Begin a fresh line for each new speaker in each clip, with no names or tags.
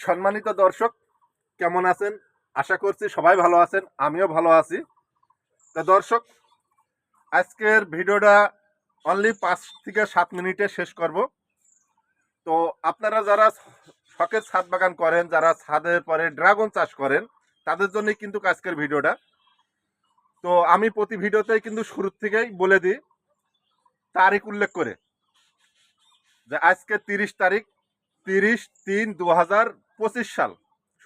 সম্মানিত দর্শক, কেমন আছেন? আশা করছি সবাই ভালো আছেন, আমিও ভালো আছি। তো দর্শক, আজকের ভিডিওটা অনলি পাঁচ থেকে সাত মিনিটে শেষ করব। তো আপনারা যারা শখের ছাদ বাগান করেন, যারা ছাদের পরে ড্রাগন চাষ করেন, তাদের জন্যই কিন্তু আজকের ভিডিওটা। তো আমি প্রতি ভিডিওতেই কিন্তু শুরুর থেকেই বলে দিই, তারিখ উল্লেখ করে। যে আজকে তিরিশ তারিখ, তিরিশ তিন দু পঁচিশ সাল।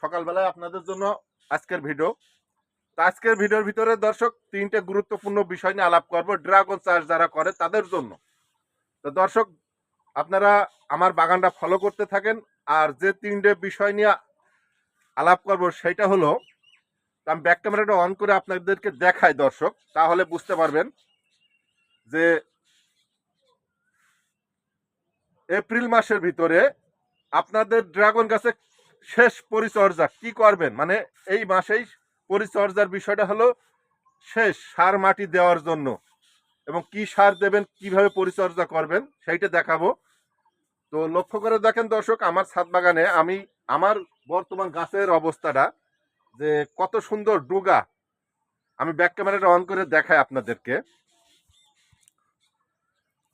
সকালবেলায় আপনাদের জন্য আজকের ভিডিও তো আজকের ভিডিওর ভিতরে দর্শক, তিনটে গুরুত্বপূর্ণ বিষয় নিয়ে আলাপ করব। ড্রাগন চাষ যারা করে, তাদের জন্য। তো দর্শক, আপনারা আমার বাগানটা ফলো করতে থাকেন। আর যে তিনটে বিষয় নিয়ে আলাপ করব, সেটা হলো আমি ব্যাক ক্যামেরাটা অন করে আপনাদেরকে দেখাই দর্শক, তাহলে বুঝতে পারবেন যে এপ্রিল মাসের ভিতরে আপনাদের ড্রাগন গাছে শেষ পরিচর্যা, কি করবেন? মানে এই মাসেই পরিচর্যার বিষয়টা হলো শেষ সার মাটি দেওয়ার জন্য। এবং কি সার দেবেন, কীভাবে পরিচর্যা করবেন, সেইটা দেখাবো। তো লক্ষ্য করে দেখেন দর্শক, আমার ছাদ বাগানে আমি, আমার বর্তমান গাছের অবস্থাটা যে কত সুন্দর ডুগা। আমি ব্যাক ক্যামেরাটা অন করে দেখাই আপনাদেরকে।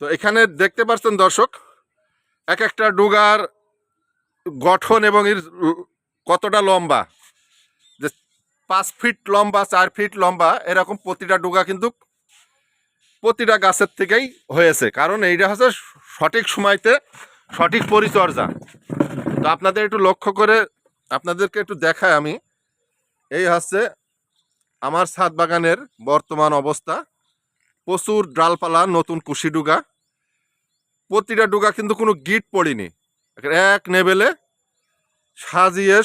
তো এখানে দেখতে পাচ্ছেন দর্শক, এক একটা ডুগার গঠন এবং এর কতটা লম্বা? যে পাঁচ ফিট লম্বা, চার ফিট লম্বা, এরকম প্রতিটা ডুগা কিন্তু প্রতিটা গাছের থেকেই হয়েছে। কারণ এইটা হচ্ছে সঠিক সময়তে সঠিক পরিচর্যা। তো আপনাদের একটু লক্ষ্য করে আপনাদেরকে একটু দেখাই আমি। এই হচ্ছে আমার ছাদ বাগানের বর্তমান অবস্থা। প্রচুর ডালপালা, নতুন কুশি ডুগা। প্রতিটা ডুগা কিন্তু কোনো গিট পড়েনি। এক নেবেলে সাজিয়ে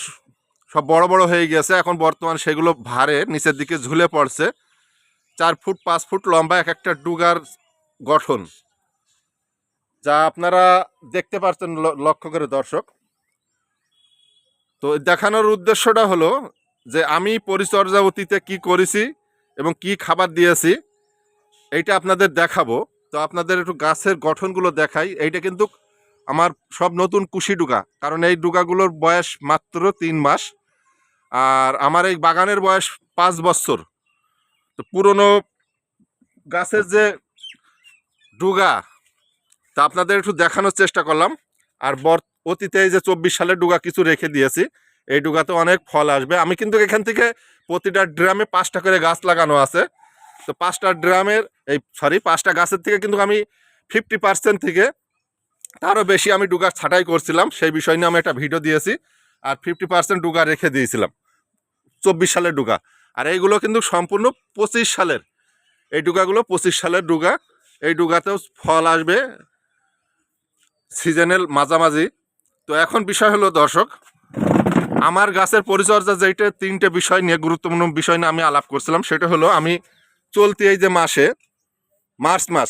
সব বড় বড় হয়ে গেছে। এখন বর্তমান সেগুলো ভারে নিচের দিকে ঝুলে পড়ছে। চার ফুট, পাঁচ ফুট লম্বা এক একটা ডুগার গঠন। যা আপনারা দেখতে পাচ্ছেন লক্ষ্য করে দর্শক। তো দেখানোর উদ্দেশ্যটা হলো যে আমি পরিচর্যা অতীতে কী করেছি এবং কি খাবার দিয়েছি, এইটা আপনাদের দেখাবো। তো আপনাদের একটু গাছের গঠনগুলো দেখাই। এইটা কিন্তু আমার সব নতুন কুশি ডুগা, কারণ এই ডুগাগুলোর বয়স মাত্র তিন মাস, আর আমার এই বাগানের বয়স পাঁচ বছর। তো পুরনো গাছের যে ডুগা, তা আপনাদের একটু দেখানোর চেষ্টা করলাম। আর বর, অতীতে এই যে চব্বিশ সালের ডুগা কিছু রেখে দিয়েছি, এই ডুগাতে অনেক ফল আসবে। আমি কিন্তু এখান থেকে প্রতিটা ড্রামে পাঁচটা করে গাছ লাগানো আছে। তো পাঁচটা ড্রামের, এই, সরি, পাঁচটা গাছের থেকে কিন্তু আমি ফিফটি পার্সেন্ট থেকে তারও বেশি আমি ডুগা ছাঁটাই করছিলাম, সেই বিষয় নিয়ে আমি একটা ভিডিও দিয়েছি আর ফিফটি পার্সেন্ট ডুগা রেখে দিয়েছিলাম, চব্বিশ সালের ডুগা। আর এইগুলো কিন্তু সম্পূর্ণ পঁচিশ সালের। এই ডুগাগুলো পঁচিশ সালের ডুগা। এই ডুগাতেও ফল আসবে সিজনাল মাঝামাঝি। তো এখন বিষয় হলো, দর্শক, আমার গাছের পরিচর্যা যেইটা, তিনটে বিষয় নিয়ে গুরুত্বপূর্ণ বিষয় নিয়ে আমি আলাপ করছিলাম, সেটা হলো আমি চলতি এই যে মাসে, মার্চ মাস,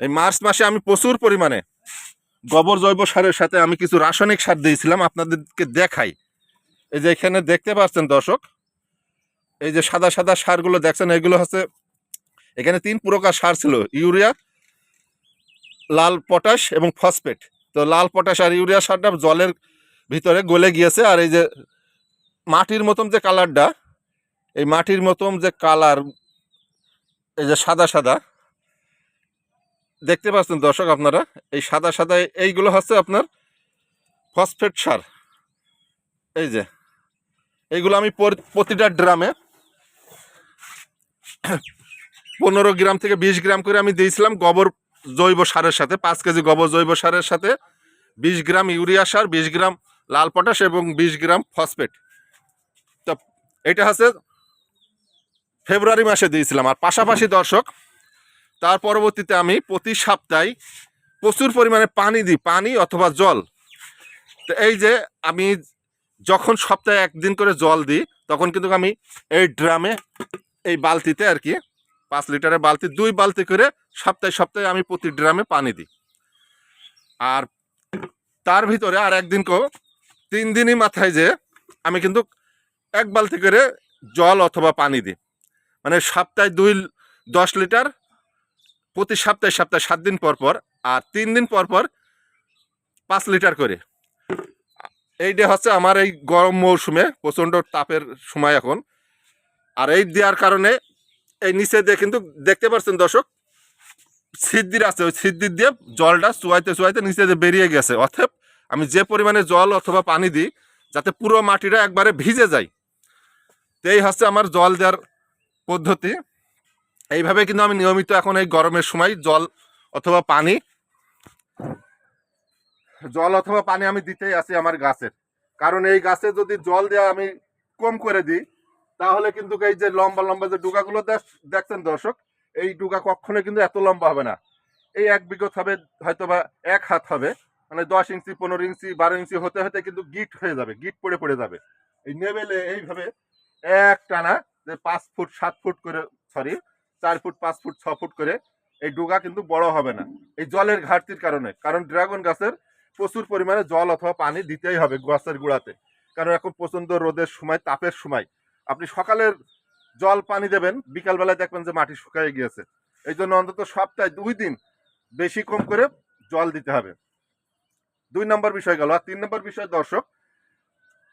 এই মার্চ মাসে আমি প্রচুর পরিমাণে গোবর জৈব সারের সাথে আমি কিছু রাসায়নিক সার দিয়েছিলাম, আপনাদেরকে দেখাই। এই যে এখানে দেখতে পাচ্ছেন দর্শক, এই যে সাদা সাদা সারগুলো দেখছেন, এগুলো হচ্ছে, এখানে তিন প্রকার সার ছিল, ইউরিয়া, লাল পটাশ এবং ফসফেট। তো লাল পটাশ আর ইউরিয়া সারটা জলের ভিতরে গলে গিয়েছে, আর এই যে মাটির মতন যে কালারটা, এই মাটির মতন যে কালার, এই যে সাদা সাদা দেখতে পাচ্ছেন দর্শক আপনারা, এই সাদা সাদা এইগুলো হচ্ছে আপনার ফসফেট সার। এই যে, এইগুলো আমি প্রতিটা ড্রামে পনেরো গ্রাম থেকে বিশ গ্রাম করে আমি দিয়েছিলাম গোবর জৈব সারের সাথে, পাঁচ কেজি গোবর জৈব সারের সাথে। বিশ গ্রাম ইউরিয়া সার, বিশ গ্রাম লাল পটাশ এবং বিশ গ্রাম ফসফেট তো এটা হচ্ছে ফেব্রুয়ারি মাসে দিয়েছিলাম। আর পাশাপাশি দর্শক তার পরবর্তীতে আমি প্রতি সপ্তাহে প্রচুর পরিমাণে পানি দিই, পানি অথবা জল। তো এই যে আমি যখন সপ্তাহে একদিন করে জল দিই, তখন কিন্তু আমি এই ড্রামে এই বালতিতে আর কি পাঁচ লিটারের বালতি, দুই বালতি করে সপ্তাহে সপ্তাহে আমি প্রতি ড্রামে পানি দিই। আর তার ভিতরে আর একদিন কো, তিন দিনই মাথায় যে আমি কিন্তু এক বালতি করে জল অথবা পানি দিই। মানে সপ্তাহে দুই, দশ লিটার প্রতি সপ্তাহে সপ্তাহে সাত দিন পর পর আর তিন দিন পর পর পাঁচ লিটার করে। এইটা হচ্ছে আমার এই গরম মৌসুমে প্রচণ্ড তাপের সময় এখন। আর এই দেওয়ার কারণে এই নিচে দিয়ে কিন্তু দেখতে পাচ্ছেন দর্শক সিদ্দির আছে, ওই সিদ্ধির দিয়ে জলটা চুয়াইতে চুয়াইতে নিচে দিয়ে বেরিয়ে গেছে। অর্থাৎ আমি যে পরিমাণে জল অথবা পানি দিই, যাতে পুরো মাটিটা একবারে ভিজে যায়। তো এই হচ্ছে আমার জল দেওয়ার পদ্ধতি। এইভাবে কিন্তু আমি নিয়মিত এখন এই গরমের সময় জল অথবা পানি, জল অথবা পানি আমি দিতেই আছি আমার গাছের। কারণ এই গাছে যদি জল দেওয়া আমি কম করে দিই, তাহলে কিন্তু এই যে লম্বা লম্বা যে ডুগাগুলো দেখ- দেখছেন দর্শক, এই ডুগা কখনো কিন্তু এত লম্বা হবে না। এই এক বিঘত হবে হয়তো বা এক হাত হবে মানে দশ ইঞ্চি, পনেরো ইঞ্চি, বারো ইঞ্চি হতে হতে কিন্তু গিট হয়ে যাবে, গিট পড়ে পড়ে যাবে। এই নেবেলে এইভাবে এক টানা যে পাঁচ ফুট, সাত ফুট করে সরি চার ফুট, পাঁচ ফুট, ছ ফুট করে এই ডুগা কিন্তু বড় হবে না। এই জলের ঘাটতির কারণে। কারণ ড্রাগন গাছের প্রচুর পরিমাণে জল অথবা পানি দিতেই হবে গাছের গোড়াতে। কারণ এখন প্রচণ্ড রোদের সময়, তাপের সময়। আপনি সকালের জল পানি দেবেন, বিকালবেলায় দেখবেন যে মাটি শুকিয়ে গিয়েছে। এই জন্য অন্তত সপ্তাহে দুই দিন বেশি কম করে জল দিতে হবে। দুই নম্বর বিষয় গেল। আর তিন নম্বর বিষয়, দর্শক,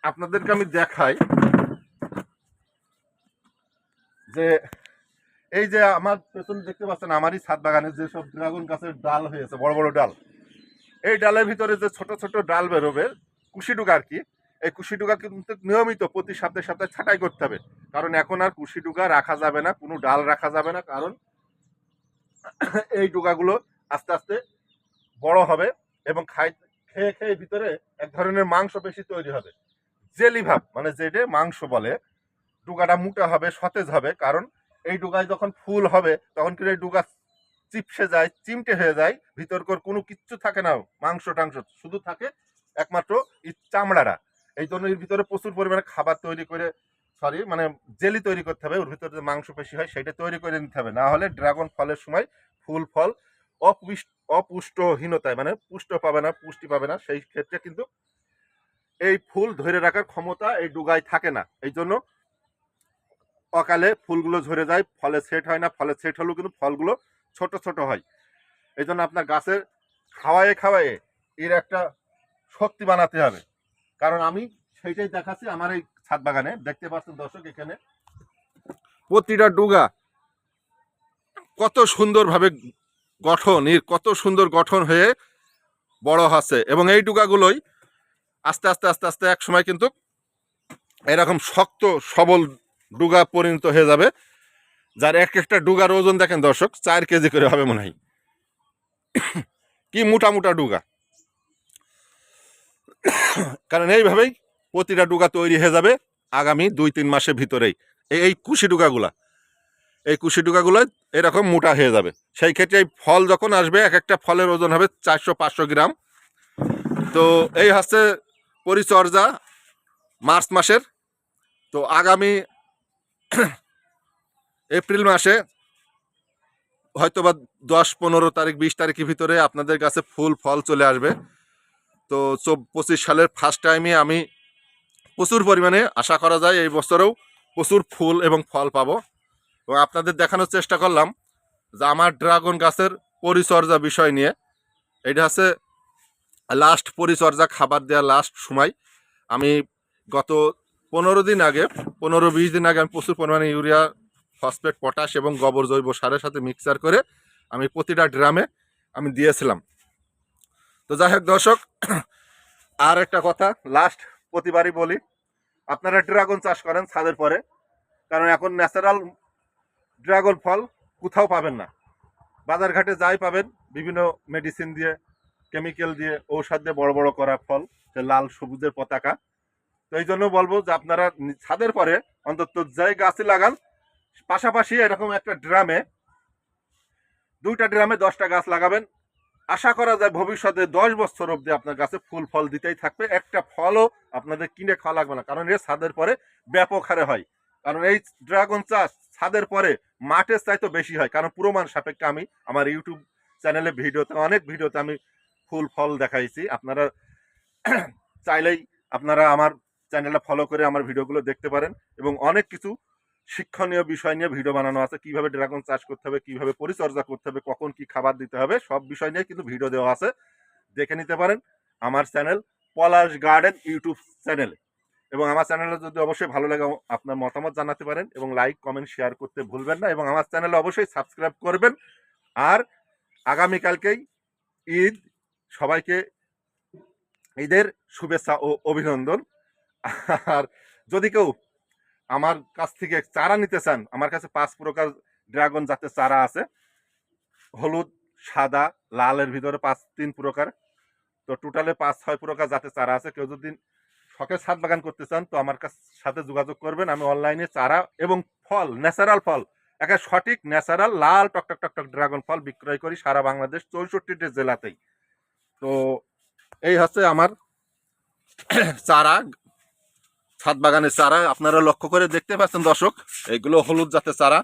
আপনাদেরকে আমি দেখাই যে এই যে আমার পেছনে দেখতে পাচ্ছেন, আমারই ছাদ বাগানে যেসব ড্রাগন গাছের ডাল হয়েছে, বড় বড় ডাল, এই ডালের ভিতরে যে ছোট ছোট ডাল বেরোবে, কুশিডুগা আর কি, এই কুশিডুগা কিন্তু নিয়মিত প্রতি সপ্তাহে সপ্তাহে ছাঁটাই করতে হবে। কারণ এখন আর কুশিডুগা রাখা যাবে না, কোনো ডাল রাখা যাবে না, কারণ এই ডুকাগুলো আস্তে আস্তে বড় হবে এবং খাই, খেয়ে খেয়ে ভিতরে এক ধরনের মাংস বেশি তৈরি হবে। জেলি ভাব মানে যেটা মাংস বলে ডুকাটা মোটা হবে, সতেজ হবে, কারণ এই ডুগায় যখন ফুল হবে, তখন কিন্তু এই ডুগা চিপসে যায়, চিমটে হয়ে যায়। ভিতরকর কোনো কিচ্ছু থাকে না, মাংস টাংস, শুধু থাকে একমাত্র এই চামড়াটা। এই জন্য এর ভিতরে প্রচুর পরিমাণে খাবার তৈরি করে সরি মানে জেলি তৈরি করতে হবে। ওর ভিতরে যে মাংস পেশি হয়, সেটা তৈরি করে নিতে হবে। না হলে ড্রাগন ফলের সময় ফুল ফল অপুষ্ট, অপুষ্টহীনতায় মানে পুষ্ট পাবে না, পুষ্টি পাবে না, সেই ক্ষেত্রে কিন্তু এই ফুল ধরে রাখার ক্ষমতা এই ডুগায় থাকে না। এই জন্য অকালে ফুলগুলো ঝরে যায়, ফলে সেট হয় না, ফলে সেট হলেও কিন্তু ফলগুলো ছোট ছোট হয়। এই জন্য আপনার গাছের খাওয়ায়ে খাওয়ায়ে এর একটা শক্তি বানাতে হবে। কারণ আমি সেইটাই দেখাচ্ছি আমার এই ছাদ বাগানে। দেখতে পাচ্ছেন দর্শক এখানে প্রতিটা ডুগা কত সুন্দরভাবে গঠন, এর কত সুন্দর গঠন হয়ে বড় হচ্ছে। এবং এই ডুগাগুলোই আস্তে আস্তে আস্তে আস্তে এক সময় কিন্তু এরকম শক্ত, সবল ডুগা পরিণত হয়ে যাবে। যার এক একটা ডুগার ওজন দেখেন দর্শক, চার কেজি করে হবে মনে হয়। কি মোটা মোটা ডুগা। কারণ এইভাবেই প্রতিটা ডুগা তৈরি হয়ে যাবে আগামী দুই তিন মাসের ভিতরেই। এই এই কুশি ডুগাগুলা। এই কুশি ডুগাগুলো এরকম মোটা হয়ে যাবে। সেই ক্ষেত্রে এই ফল যখন আসবে, এক একটা ফলের ওজন হবে চারশো পাঁচশো গ্রাম। তো এই হচ্ছে পরিচর্যা মার্চ মাসের। তো আগামী এপ্রিল মাসে হয়তো বা দশ পনেরো তারিখ, বিশ তারিখের ভিতরে আপনাদের কাছে ফুল ফল চলে আসবে। তো পঁচিশ সালের ফার্স্ট টাইমে আমি প্রচুর পরিমাণে আশা করা যায় এই বছরেও প্রচুর ফুল এবং ফল পাবো। এবং আপনাদের দেখানোর চেষ্টা করলাম যে আমার ড্রাগন গাছের পরিচর্যা বিষয় নিয়ে। এটা হচ্ছে লাস্ট পরিচর্যা, খাবার দেওয়ার লাস্ট সময় আমি গত পনেরো দিন আগে, পনেরো বিশ দিন আগে আমি প্রচুর পরিমাণে ইউরিয়া, ফসফেট, পটাশ এবং গোবর জৈব সারের সাথে মিক্সার করে আমি প্রতিটা ড্রামে আমি দিয়েছিলাম। তো যাই হোক দর্শক, আর একটা কথা লাস্ট প্রতিবারই বলি, আপনারা ড্রাগন চাষ করেন ছাদের পরে, কারণ এখন ন্যাচারাল ড্রাগন ফল কোথাও পাবেন না। বাজারঘাটে যাই পাবেন, বিভিন্ন মেডিসিন দিয়ে কেমিক্যাল দিয়ে, ঔষধ দিয়ে বড় বড় করা ফল লাল সবুজের পতাকা তো এই জন্য বলব যে আপনারা ছাদের পরে অন্তত যাই গাছে লাগান, পাশাপাশি এরকম একটা ড্রামে, দুইটা ড্রামে দশটা গাছ লাগাবেন। আশা করা যায় ভবিষ্যতে দশ বছর অবধি আপনার গাছে ফুল ফল দিতেই থাকবে। একটা ফলও আপনাদের কিনে খাওয়া লাগবে না, কারণ এ ছাদের পরে ব্যাপক হারে হয়। কারণ এই ড্রাগন চাষ ছাদের পরে মাঠের চাইতে বেশি হয়। কারণ প্রমাণ সাপেক্ষে আমি আমার ইউটিউব চ্যানেলে ভিডিওতে, অনেক ভিডিওতে আমি ফুল ফল দেখাইছি। আপনারা চাইলেই আপনারা আমার চ্যানেলটা ফলো করে আমার ভিডিওগুলো দেখতে পারেন এবং অনেক কিছু শিক্ষণীয় বিষয় নিয়ে ভিডিও বানানো আছে। কীভাবে ড্রাগন চাষ করতে হবে, কীভাবে পরিচর্যা করতে হবে, কখন কি খাবার দিতে হবে, সব বিষয় নিয়ে কিন্তু ভিডিও দেওয়া আছে। দেখে নিতে পারেন আমার চ্যানেল পলাশ গার্ডেন ইউটিউব চ্যানেলে। এবং আমার চ্যানেলে যদি অবশ্যই ভালো লাগে, আপনার মতামত জানাতে পারেন এবং লাইক কমেন্ট শেয়ার করতে ভুলবেন না এবং আমার চ্যানেলে অবশ্যই সাবস্ক্রাইব করবেন। আর আগামীকালকেই ঈদ, সবাইকে ঈদের শুভেচ্ছা ও অভিনন্দন। আর যদি কেউ আমার কাছ থেকে চারা নিতে চান, আমার কাছে পাঁচ প্রকার ড্রাগন জাতের চারা আছে। হলুদ, সাদা, লালের ভিতরে পাঁচ, তিন প্রকার। তো টোটালে পাঁচ, ছয় প্রকার জাতের চারা আছে। কেউ যদি শখের ছাদ বাগান করতে চান, তো আমার কাছ সাথে যোগাযোগ করবেন। আমি অনলাইনে চারা এবং ফল ন্যাচারাল ফল, একে সঠিক ন্যাচারাল লাল টকটক টকটক ড্রাগন ফল বিক্রয় করি সারা বাংলাদেশ চৌষট্টিটি জেলাতেই। তো এই হচ্ছে আমার চারা। ছাদ বাগানের চারা আপনারা লক্ষ্য করে দেখতে পাচ্ছেন দর্শক এইগুলো হলুদ জাতের চারা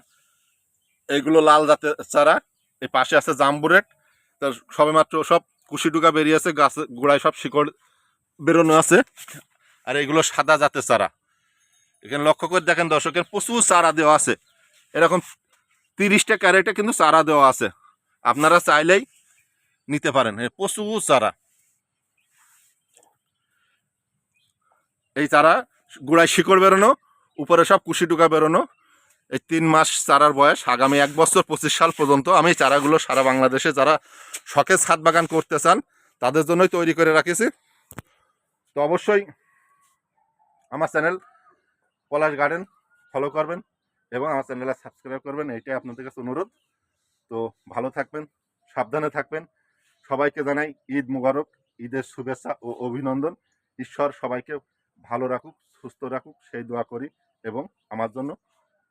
এইগুলো লাল জাতের চারা, এই পাশে আছে জাম্বুরেট, তার সবেমাত্র সব কুশি টুকা বেরিয়েছে গাছ গোড়ায় সব শিকড় বেরোনো আছে, আর এগুলো সাদা জাতের চারা। এখানে লক্ষ্য করে দেখেন দর্শকের প্রচুর চারা দেওয়া আছে। এরকম তিরিশটা ক্যারেটে কিন্তু চারা দেওয়া আছে। আপনারা চাইলেই নিতে পারেন প্রচুর চারা। এই চারা গোড়ায় শিকড় বেরোনো, উপরে সব কুশি টুকা বেরোনো। এই তিন মাস চারার বয়স, আগামী এক বছর পঁচিশ সাল পর্যন্ত আমি চারাগুলো সারা বাংলাদেশে যারা শখের ছাদ বাগান করতে চান, তাদের জন্যই তৈরি করে রাখেছি। তো অবশ্যই আমার চ্যানেল পলাশ গার্ডেন ফলো করবেন এবং আমার চ্যানেলে সাবস্ক্রাইব করবেন, এইটাই আপনাদের কাছে অনুরোধ। তো ভালো থাকবেন, সাবধানে থাকবেন। সবাইকে জানাই ঈদ মুবারক, ঈদের শুভেচ্ছা ও অভিনন্দন। ঈশ্বর সবাইকে ভালো রাখুক সুস্থ রাখুক, সেই দোয়া করি এবং আমার জন্য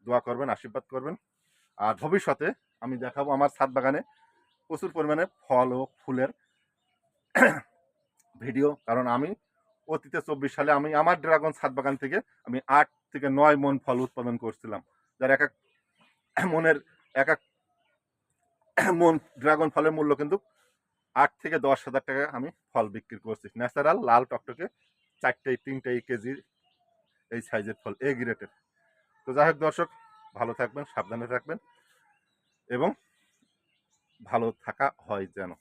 দোয়া করবেন, আশীর্বাদ করবেন। আর ভবিষ্যতে আমি দেখাবো আমার ছাদ বাগানে প্রচুর পরিমাণে ফল ও ফুলের ভিডিও। কারণ আমি অতীতে চব্বিশ সালে আমি আমার ড্রাগন ছাদ বাগান থেকে আমি আট থেকে নয় মন ফল উৎপাদন করছিলাম। যার এক এক মনের এক এক মন ড্রাগন ফলের মূল্য কিন্তু আট থেকে দশ হাজার টাকা আমি ফল বিক্রি করছি। ন্যাচারাল লাল টকটকে চারটে তিনটে কেজি এই সাইজের ফল এ গ্রেটের তো যাই হোক দর্শক, ভালো থাকবেন, সাবধানে থাকবেন এবং ভালো থাকা হয় যেন।